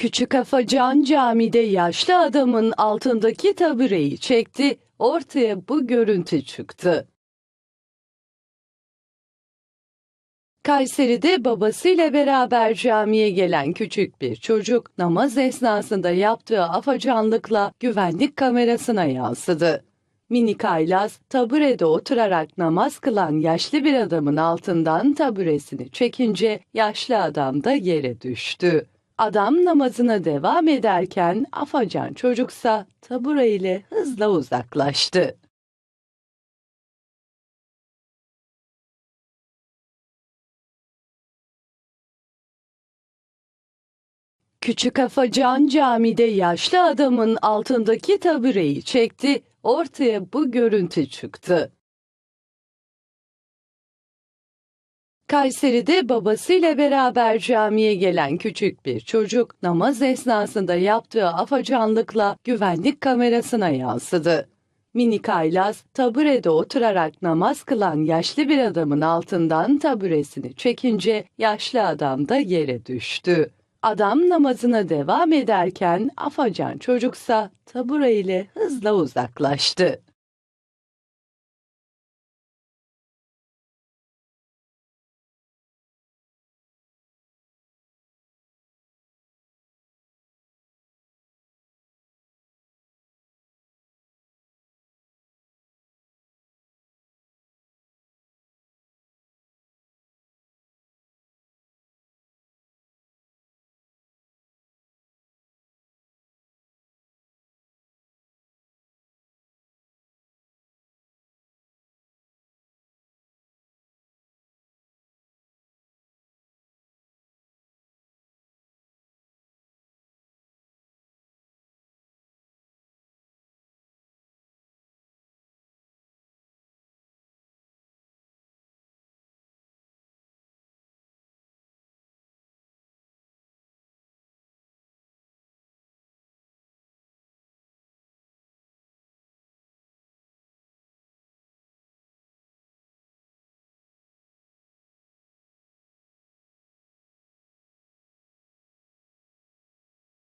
Küçük Afacan camide yaşlı adamın altındaki tabureyi çekti, ortaya bu görüntü çıktı. Kayseri'de babasıyla beraber camiye gelen küçük bir çocuk namaz esnasında yaptığı afacanlıkla güvenlik kamerasına yansıdı. Minik Aylaz taburede oturarak namaz kılan yaşlı bir adamın altından taburesini çekince yaşlı adam da yere düştü. Adam namazına devam ederken afacan çocuksa tabure ile hızla uzaklaştı. Küçük Afacan camide yaşlı adamın altındaki tabureyi çekti, ortaya bu görüntü çıktı. Kayseri'de babasıyla beraber camiye gelen küçük bir çocuk namaz esnasında yaptığı afacanlıkla güvenlik kamerasına yansıdı. Minik Aylaz taburede oturarak namaz kılan yaşlı bir adamın altından taburesini çekince yaşlı adam da yere düştü. Adam namazına devam ederken afacan çocuksa tabure ile hızla uzaklaştı.